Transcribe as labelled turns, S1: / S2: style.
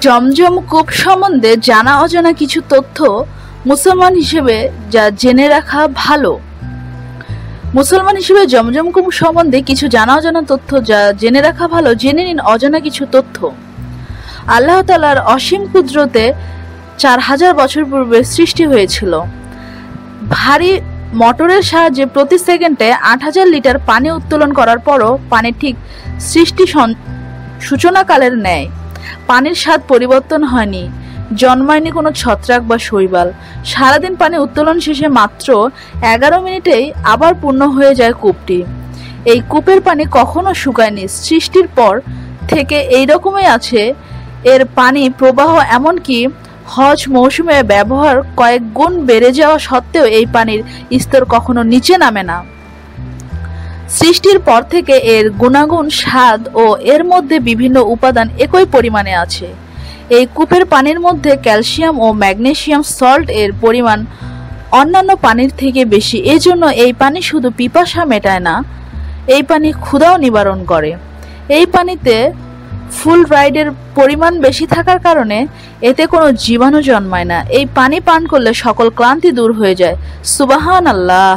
S1: জমজম কূপ সম্বন্ধে জানা অজানা কিছু তথ্য মুসলমান হিসেবে যা জেনে রাখা ভালো। মুসলমান হিসেবে জমজম কূপ সম্বন্ধে কিছু জানা অজানা তথ্য যা জেনে রাখা ভালো, জেনে নিন অজানা কিছু তথ্য। আল্লাহ তালার অসীম কুদরতে চার হাজার বছর পূর্বে সৃষ্টি হয়েছিল। ভারী মোটরের সাহায্যে প্রতি সেকেন্ডে আট হাজার লিটার পানি উত্তোলন করার পরও পানি ঠিক সৃষ্টি সূচনাকালের ন্যায়। পানির স্বাদ পরিবর্তন হয়নি। জন্মায়নি কোনো ছত্রাক বা শৈবাল। সারাদিন পানি উত্তোলন শেষে মাত্র এগারো মিনিটেই আবার পূর্ণ হয়ে যায় কূপটি। এই কূপের পানি কখনো শুকায়নি। সৃষ্টির পর থেকে এই রকমই আছে। এর পানি প্রবাহ এমনকি হজ মৌসুমে ব্যবহার কয়েক গুণ বেড়ে যাওয়া সত্ত্বেও এই পানির স্তর কখনো নিচে নামে না। সৃষ্টির পর থেকে এর গুণাগুণ স্বাদ ও এর মধ্যে বিভিন্ন উপাদান একই পরিমাণে আছে। এই কূপের পানির মধ্যে ক্যালসিয়াম ও ম্যাগনেসিয়াম সল্ট এর পরিমাণ অন্যান্য পানির থেকে বেশি। এজন্য এই পানি শুধু পিপাসা মেটায় না, এই পানি ক্ষুধাও নিবারণ করে। এই পানিতে ফুল রাইডের পরিমাণ বেশি থাকার কারণে এতে কোনো জীবাণু জন্মায় না। এই পানি পান করলে সকল ক্লান্তি দূর হয়ে যায়। সুবাহান আল্লাহ